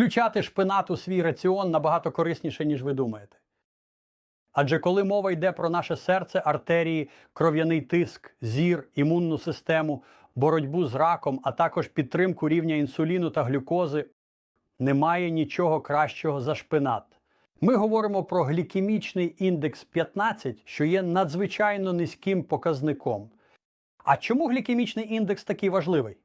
Включати шпинат у свій раціон набагато корисніше, ніж ви думаєте. Адже коли мова йде про наше серце, артерії, кров'яний тиск, зір, імунну систему, боротьбу з раком, а також підтримку рівня інсуліну та глюкози, немає нічого кращого за шпинат. Ми говоримо про глікемічний індекс 15, що є надзвичайно низьким показником. А чому глікемічний індекс такий важливий?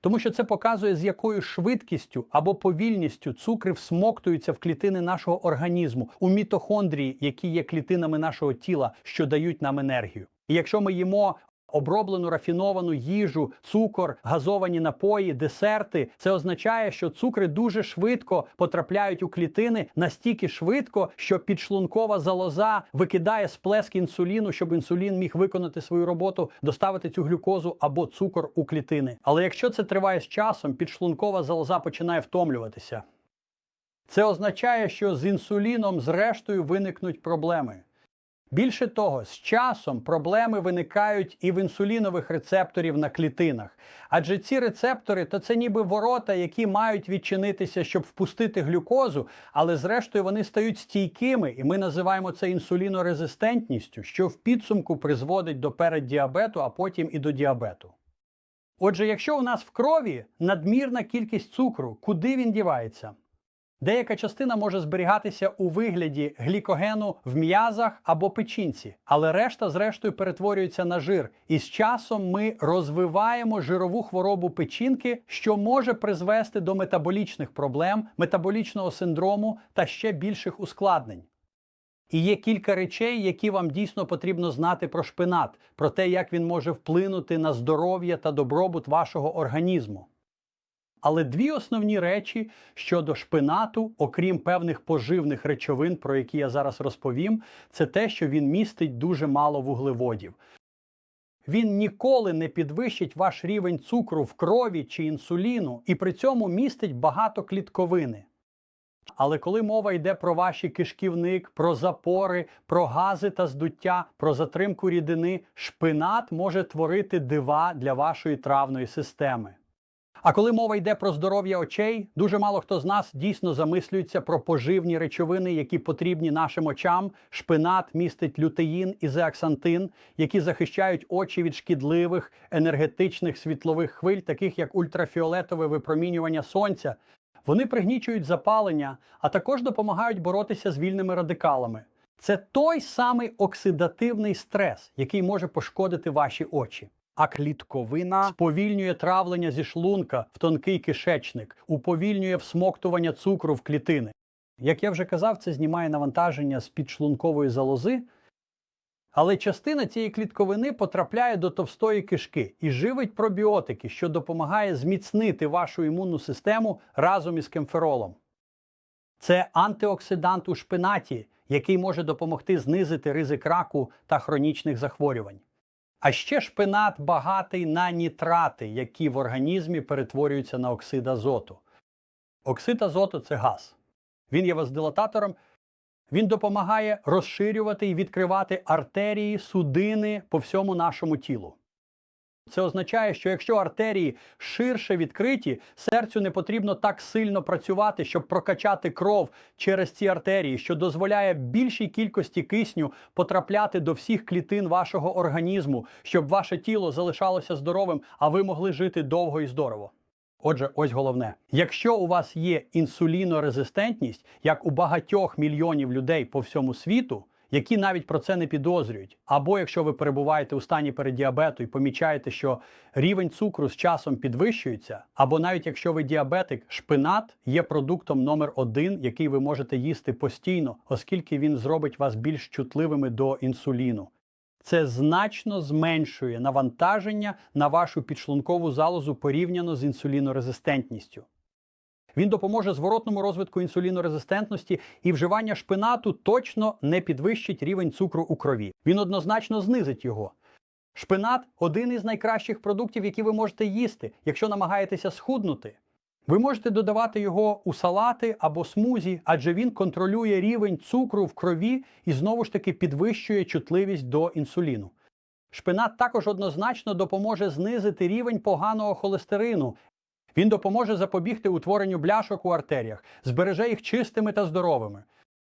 Тому що це показує, з якою швидкістю або повільністю цукри всмоктуються в клітини нашого організму, у мітохондрії, які є клітинами нашого тіла, що дають нам енергію. І якщо ми їмо оброблену рафіновану їжу, цукор, газовані напої, десерти, це означає, що цукри дуже швидко потрапляють у клітини настільки швидко, що підшлункова залоза викидає сплеск інсуліну, щоб інсулін міг виконати свою роботу, доставити цю глюкозу або цукор у клітини. Але якщо це триває з часом, підшлункова залоза починає втомлюватися. Це означає, що з інсуліном зрештою виникнуть проблеми. Більше того, з часом проблеми виникають і в інсулінових рецепторів на клітинах. Адже ці рецептори то це ніби ворота, які мають відчинитися, щоб впустити глюкозу, але зрештою вони стають стійкими, і ми називаємо це інсулінорезистентністю, що в підсумку призводить до переддіабету, а потім і до діабету. Отже, якщо у нас в крові надмірна кількість цукру, куди він дівається? Деяка частина може зберігатися у вигляді глікогену в м'язах або печінці, але решта, зрештою, перетворюється на жир. І з часом ми розвиваємо жирову хворобу печінки, що може призвести до метаболічних проблем, метаболічного синдрому та ще більших ускладнень. І є кілька речей, які вам дійсно потрібно знати про шпинат, про те, як він може вплинути на здоров'я та добробут вашого організму. Але дві основні речі щодо шпинату, окрім певних поживних речовин, про які я зараз розповім, це те, що він містить дуже мало вуглеводів. Він ніколи не підвищить ваш рівень цукру в крові чи інсуліну, і при цьому містить багато клітковини. Але коли мова йде про ваші кишківник, про запори, про гази та здуття, про затримку рідини, шпинат може творити дива для вашої травної системи. А коли мова йде про здоров'я очей, дуже мало хто з нас дійсно замислюється про поживні речовини, які потрібні нашим очам. Шпинат містить лютеїн і зеаксантин, які захищають очі від шкідливих енергетичних світлових хвиль, таких як ультрафіолетове випромінювання сонця. Вони пригнічують запалення, а також допомагають боротися з вільними радикалами. Це той самий оксидативний стрес, який може пошкодити ваші очі. А клітковина Сповільнює травлення зі шлунка в тонкий кишечник, уповільнює всмоктування цукру в клітини. Як я вже казав, це знімає навантаження з підшлункової залози, але частина цієї клітковини потрапляє до товстої кишки і живить пробіотики, що допомагає зміцнити вашу імунну систему разом із кемферолом. Це антиоксидант у шпинаті, який може допомогти знизити ризик раку та хронічних захворювань. А ще шпинат багатий на нітрати, які в організмі перетворюються на оксид азоту. Оксид азоту це газ. Він є вазодилататором. Він допомагає розширювати і відкривати артерії, судини по всьому нашому тілу. Це означає, що якщо артерії ширше відкриті, серцю не потрібно так сильно працювати, щоб прокачати кров через ці артерії, що дозволяє більшій кількості кисню потрапляти до всіх клітин вашого організму, щоб ваше тіло залишалося здоровим, а ви могли жити довго і здорово. Отже, ось головне: якщо у вас є інсулінорезистентність, як у багатьох мільйонів людей по всьому світу, які навіть про це не підозрюють, або якщо ви перебуваєте у стані переддіабету і помічаєте, що рівень цукру з часом підвищується, або навіть якщо ви діабетик, шпинат є продуктом номер один, який ви можете їсти постійно, оскільки він зробить вас більш чутливими до інсуліну. Це значно зменшує навантаження на вашу підшлункову залозу порівняно з інсулінорезистентністю. Він допоможе зворотному розвитку інсулінорезистентності і вживання шпинату точно не підвищить рівень цукру у крові. Він однозначно знизить його. Шпинат один із найкращих продуктів, які ви можете їсти, якщо намагаєтеся схуднути. Ви можете додавати його у салати або смузі, адже він контролює рівень цукру в крові і знову ж таки підвищує чутливість до інсуліну. Шпинат також однозначно допоможе знизити рівень поганого холестерину, Він допоможе запобігти утворенню бляшок у артеріях, збереже їх чистими та здоровими.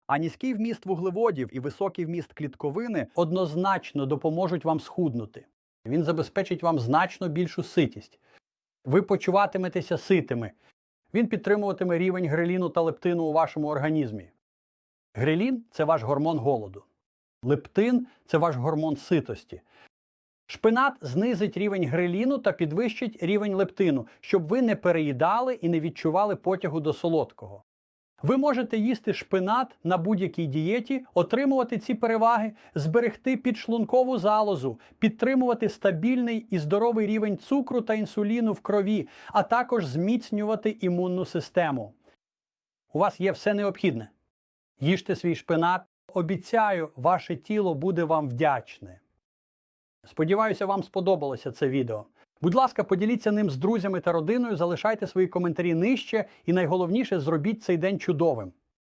А низький вміст вуглеводів і високий вміст клітковини Однозначно допоможуть вам схуднути. Він забезпечить вам значно більшу ситість. Ви почуватиметеся ситими. Він підтримуватиме рівень греліну та лептину у вашому організмі. Грелін це ваш гормон голоду. Лептин це ваш гормон ситості. Шпинат знизить рівень греліну та підвищить рівень лептину, щоб ви не переїдали і не відчували потягу до солодкого. Ви можете їсти шпинат на будь-якій дієті, отримувати ці переваги, зберегти підшлункову залозу, підтримувати стабільний і здоровий рівень цукру та інсуліну в крові, а також зміцнювати імунну систему. У вас є все необхідне. Їжте свій шпинат. Обіцяю, ваше тіло буде вам вдячне. Сподіваюся, вам сподобалося це відео. Будь ласка, поділіться ним з друзями та родиною, залишайте свої коментарі нижче і найголовніше зробіть цей день чудовим.